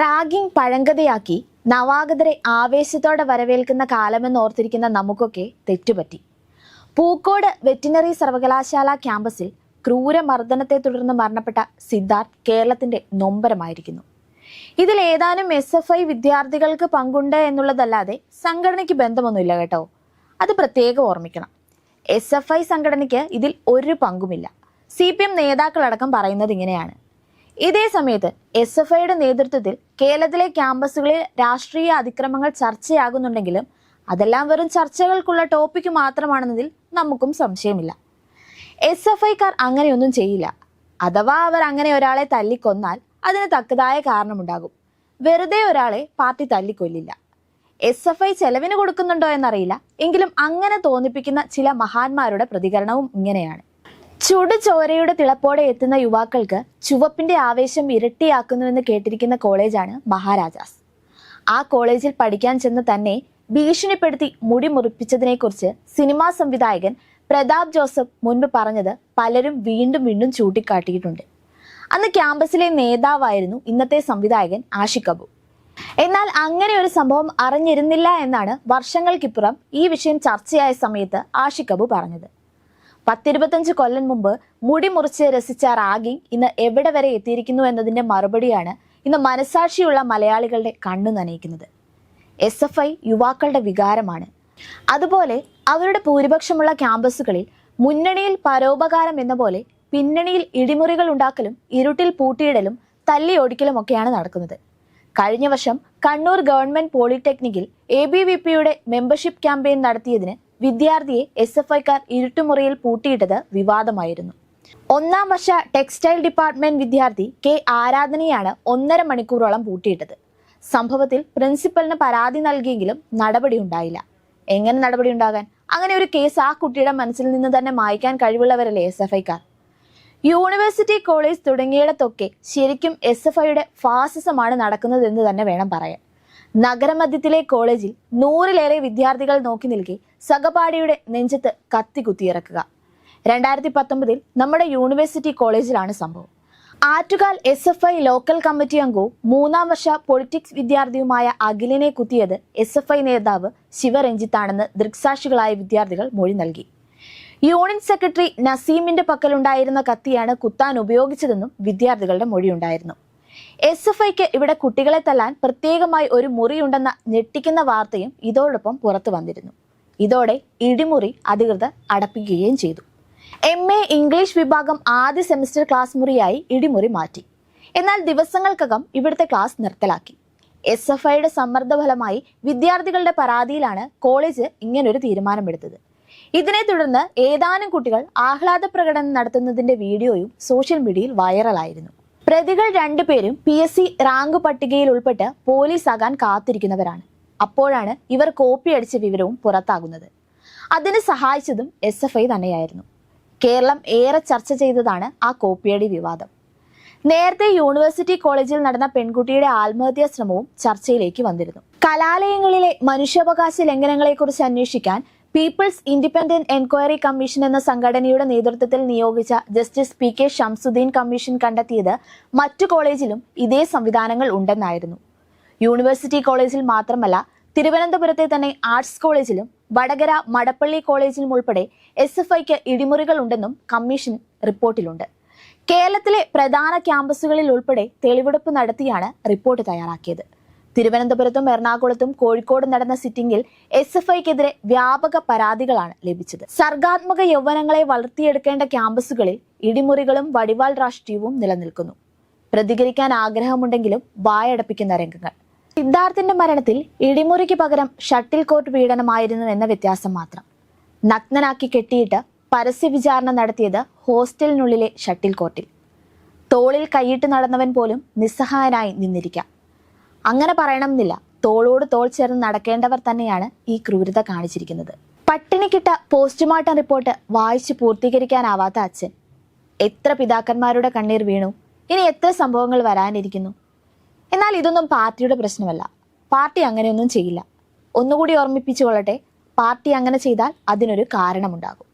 Ragging പഴങ്കഥയാക്കി നവാഗതരെ ആവേശത്തോടെ വരവേൽക്കുന്ന കാലമെന്ന് ഓർത്തിരിക്കുന്ന നമുക്കൊക്കെ തെറ്റുപറ്റി. പൂക്കോട് വെറ്റിനറി സർവകലാശാല ക്യാമ്പസിൽ ക്രൂരമർദ്ദനത്തെ തുടർന്ന് മരണപ്പെട്ട സിദ്ധാർത്ഥ് കേരളത്തിന്റെ നൊമ്പരമായിരിക്കുന്നു. ഇതിൽ ഏതാനും എസ് എഫ് ഐ വിദ്യാർത്ഥികൾക്ക് പങ്കുണ്ട് എന്നുള്ളതല്ലാതെ സംഘടനയ്ക്ക് ബന്ധമൊന്നുമില്ല കേട്ടോ. അത് പ്രത്യേകം ഓർമ്മിക്കണം. എസ് എഫ് ഐ സംഘടനയ്ക്ക് ഇതിൽ ഒരു പങ്കുമില്ല. സി പി എം നേതാക്കളടക്കം പറയുന്നത് ഇങ്ങനെയാണ്. ഇതേ സമയത്ത് എസ് എഫ് ഐയുടെ നേതൃത്വത്തിൽ കേരളത്തിലെ ക്യാമ്പസുകളിൽ രാഷ്ട്രീയ അതിക്രമങ്ങൾ ചർച്ചയാകുന്നുണ്ടെങ്കിലും അതെല്ലാം വെറും ചർച്ചകൾക്കുള്ള ടോപ്പിക്ക് മാത്രമാണെന്നതിൽ നമുക്കും സംശയമില്ല. എസ് എഫ് ഐക്കാർ അങ്ങനെയൊന്നും ചെയ്യില്ല. അഥവാ അവർ അങ്ങനെ ഒരാളെ തല്ലിക്കൊന്നാൽ അതിന് തക്കതായ കാരണമുണ്ടാകും. വെറുതെ ഒരാളെ പാർട്ടി തല്ലിക്കൊല്ലില്ല. എസ് എഫ് ഐ ചെലവിന് കൊടുക്കുന്നുണ്ടോ എന്നറിയില്ല. എങ്കിലും അങ്ങനെ തോന്നിപ്പിക്കുന്ന ചില മഹാന്മാരുടെ പ്രതികരണവും ഇങ്ങനെയാണ്. ചുടു ചോരയുടെ തിളപ്പോടെ എത്തുന്ന യുവാക്കൾക്ക് ചുവപ്പിന്റെ ആവേശം ഇരട്ടിയാക്കുന്നുവെന്ന് കേട്ടിരിക്കുന്ന കോളേജാണ് മഹാരാജാസ്. ആ കോളേജിൽ പഠിക്കാൻ ചെന്ന് തന്നെ ഭീഷണിപ്പെടുത്തി മുടി മുറിപ്പിച്ചതിനെക്കുറിച്ച് സിനിമാ സംവിധായകൻ പ്രതാപ് ജോസഫ് മുൻപ് പറഞ്ഞത് പലരും വീണ്ടും വീണ്ടും ചൂണ്ടിക്കാട്ടിയിട്ടുണ്ട്. അന്ന് ക്യാമ്പസിലെ നേതാവായിരുന്നു ഇന്നത്തെ സംവിധായകൻ ആഷിഖ് അബു എന്നാൽ അങ്ങനെ ഒരു സംഭവം അറിഞ്ഞിരുന്നില്ല എന്നാണ് വർഷങ്ങൾക്കിപ്പുറം ഈ വിഷയം ചർച്ചയായ സമയത്ത് ആഷിഖ് അബു പറഞ്ഞത്. പത്തിരുപത്തഞ്ച് കൊല്ലം മുമ്പ് മുടി മുറിച്ച് രസിച്ച റാഗിംഗ് ഇന്ന് എവിടെ വരെ എത്തിയിരിക്കുന്നു എന്നതിന്റെ മറുപടിയാണ് ഇന്ന് മനസാക്ഷിയുള്ള മലയാളികളുടെ കണ്ണു നനയിക്കുന്നത്. എസ് എഫ് ഐ യുവാക്കളുടെ വികാരമാണ്. അതുപോലെ അവരുടെ ഭൂരിപക്ഷമുള്ള ക്യാമ്പസുകളിൽ മുന്നണിയിൽ പരോപകാരം എന്ന പോലെ പിന്നണിയിൽ ഇടിമുറികൾ ഉണ്ടാക്കലും ഇരുട്ടിൽ പൂട്ടിയിടലും തല്ലി ഓടിക്കലും ഒക്കെയാണ് നടക്കുന്നത്. കഴിഞ്ഞ വർഷം കണ്ണൂർ ഗവൺമെന്റ് പോളിടെക്നിക്കിൽ എ ബി വി പിയുടെ മെമ്പർഷിപ്പ് ക്യാമ്പയിൻ നടത്തിയതിന് വിദ്യാർത്ഥിയെ എസ് എഫ് ഐക്കാർ ഇരുട്ടുമുറിയിൽ പൂട്ടിയിട്ടത് വിവാദമായിരുന്നു. ഒന്നാം വർഷ ടെക്സ്റ്റൈൽ ഡിപ്പാർട്ട്മെന്റ് വിദ്യാർത്ഥി കെ ആരാധനയാണ് ഒന്നര മണിക്കൂറോളം പൂട്ടിയിട്ടത്. സംഭവത്തിൽ പ്രിൻസിപ്പലിന് പരാതി നൽകിയെങ്കിലും നടപടി ഉണ്ടായില്ല. എങ്ങനെ നടപടി ഉണ്ടാകാൻ? അങ്ങനെ ഒരു കേസ് ആ കുട്ടിയുടെ മനസ്സിൽ നിന്ന് തന്നെ മായ്ക്കാൻ കഴിവുള്ളവരല്ലേ എസ് എഫ് ഐക്കാർ? യൂണിവേഴ്സിറ്റി കോളേജ് തുടങ്ങിയിടത്തൊക്കെ ശരിക്കും എസ് എഫ് ഐയുടെ ഫാസിസമാണ് നടക്കുന്നതെന്ന് തന്നെ വേണം പറയാൻ. നഗരമധ്യത്തിലെ കോളേജിൽ നൂറിലേറെ വിദ്യാർത്ഥികൾ നോക്കി നിൽക്കെ സഹപാഠിയുടെ നെഞ്ചത്ത് കത്തി കുത്തിയിറക്കുക. രണ്ടായിരത്തി പത്തൊമ്പതിൽ നമ്മുടെ യൂണിവേഴ്സിറ്റി കോളേജിലാണ് സംഭവം. Attukal S F I local committee അംഗവും മൂന്നാം വർഷ പൊളിറ്റിക്സ് വിദ്യാർത്ഥിയുമായ അഖിലിനെ കുത്തിയത് എസ് എഫ് ഐ നേതാവ് ശിവരഞ്ജിത്താണെന്ന് ദൃക്സാക്ഷികളായ വിദ്യാർത്ഥികൾ മൊഴി നൽകി. യൂണിയൻ സെക്രട്ടറി നസീമിന്റെ പക്കലുണ്ടായിരുന്ന കത്തിയാണ് കുത്താൻ ഉപയോഗിച്ചതെന്നും വിദ്യാർത്ഥികളുടെ മൊഴിയുണ്ടായിരുന്നു. എസ് എഫ് ഐക്ക് ഇവിടെ കുട്ടികളെ തല്ലാൻ പ്രത്യേകമായി ഒരു മുറിയുണ്ടെന്ന ഞെട്ടിക്കുന്ന വാർത്തയും ഇതോടൊപ്പം പുറത്തു വന്നിരുന്നു. ഇതോടെ ഇടിമുറി അധികൃതർ അടപ്പിക്കുകയും ചെയ്തു. എം എ ഇംഗ്ലീഷ് വിഭാഗം ആദ്യ സെമിസ്റ്റർ ക്ലാസ് മുറിയായി ഇടിമുറി മാറ്റി. എന്നാൽ ദിവസങ്ങൾക്കകം ഇവിടുത്തെ ക്ലാസ് നിർത്തലാക്കി. എസ് എഫ് ഐയുടെ സമ്മർദ്ദ ഫലമായി വിദ്യാർത്ഥികളുടെ പരാതിയിലാണ് കോളേജ് ഇങ്ങനൊരു തീരുമാനമെടുത്തത്. ഇതിനെ തുടർന്ന് ഏതാനും കുട്ടികൾ ആഹ്ലാദ പ്രകടനം നടത്തുന്നതിന്റെ വീഡിയോയും സോഷ്യൽ മീഡിയയിൽ വൈറലായിരുന്നു. പ്രതികൾ രണ്ടുപേരും പി എസ് സി റാങ്ക് പട്ടികയിൽ ഉൾപ്പെട്ട് പോലീസാകാൻ കാത്തിരിക്കുന്നവരാണ്. അപ്പോഴാണ് ഇവർ കോപ്പി അടിച്ച വിവരവും പുറത്താകുന്നത്. അതിന് സഹായിച്ചതും എസ് എഫ് ഐ തന്നെയായിരുന്നു. കേരളം ഏറെ ചർച്ച ചെയ്തതാണ് ആ കോപ്പിയടി വിവാദം. നേരത്തെ യൂണിവേഴ്സിറ്റി കോളേജിൽ നടന്ന പെൺകുട്ടിയുടെ ആത്മഹത്യാ ശ്രമവും ചർച്ചയിലേക്ക് വന്നിരുന്നു. കലാലയങ്ങളിലെ മനുഷ്യാവകാശ ലംഘനങ്ങളെക്കുറിച്ച് അന്വേഷിക്കാൻ പീപ്പിൾസ് ഇൻഡിപെൻഡന്റ് എൻക്വയറി കമ്മീഷൻ എന്ന സംഘടനയുടെ നേതൃത്വത്തിൽ നിയോഗിച്ച justice P K Shamsuddin commission കണ്ടെത്തിയത് മറ്റു കോളേജിലും ഇതേ സംവിധാനങ്ങൾ ഉണ്ടെന്നായിരുന്നു. യൂണിവേഴ്സിറ്റി കോളേജിൽ മാത്രമല്ല തിരുവനന്തപുരത്തെ തന്നെ ആർട്സ് കോളേജിലും വടകര മടപ്പള്ളി കോളേജിലും ഉൾപ്പെടെ എസ് എഫ് ഐക്ക് ഇടിമുറികൾ ഉണ്ടെന്നും കമ്മീഷൻ റിപ്പോർട്ടിലുണ്ട്. കേരളത്തിലെ പ്രധാന ക്യാമ്പസുകളിൽ ഉൾപ്പെടെ തെളിവെടുപ്പ് നടത്തിയാണ് റിപ്പോർട്ട് തയ്യാറാക്കിയത്. തിരുവനന്തപുരത്തും എറണാകുളത്തും കോഴിക്കോടും നടന്ന സിറ്റിംഗിൽ എസ് എഫ് ഐക്കെതിരെ വ്യാപക പരാതികളാണ് ലഭിച്ചത്. സർഗാത്മക യൗവനങ്ങളെ വളർത്തിയെടുക്കേണ്ട ക്യാമ്പസുകളിൽ ഇടിമുറികളും വടിവാൾ രാഷ്ട്രീയവും നിലനിൽക്കുന്നു. പ്രതികരിക്കാൻ ആഗ്രഹമുണ്ടെങ്കിലും വായടപ്പിക്കുന്ന രംഗങ്ങൾ. സിദ്ധാർത്ഥിന്റെ മരണത്തിൽ ഇടിമുറിക്ക് പകരം ഷട്ടിൽ കോർട്ട് പീഡനമായിരുന്നു എന്ന വ്യത്യാസം മാത്രം. നഗ്നനാക്കി കെട്ടിയിട്ട് പരസ്യ വിചാരണ നടത്തിയത് ഹോസ്റ്റലിനുള്ളിലെ ഷട്ടിൽ കോർട്ടിൽ. തോളിൽ കൈയിട്ട് നടന്നവൻ പോലും നിസ്സഹായനായി നിന്നിരിക്കാം. അങ്ങനെ പറയണമെന്നില്ല. തോളോട് തോൾ ചേർന്ന് നടക്കേണ്ടവർ തന്നെയാണ് ഈ ക്രൂരത കാണിച്ചിരിക്കുന്നത്. പട്ടിണിക്കിട്ട പോസ്റ്റ്മോർട്ടം റിപ്പോർട്ട് വായിച്ച് പൂർത്തീകരിക്കാനാവാത്ത അച്ഛൻ. എത്ര പിതാക്കന്മാരുടെ കണ്ണീർ വീണു. ഇനി എത്ര സംഭവങ്ങൾ വരാനിരിക്കുന്നു. എന്നാൽ ഇതൊന്നും പാർട്ടിയുടെ പ്രശ്നമല്ല. പാർട്ടി അങ്ങനെയൊന്നും ചെയ്യില്ല. ഒന്നുകൂടി ഓർമ്മിപ്പിച്ചു കൊള്ളട്ടെ പാർട്ടി അങ്ങനെ ചെയ്താൽ അതിനൊരു കാരണമുണ്ടാകും.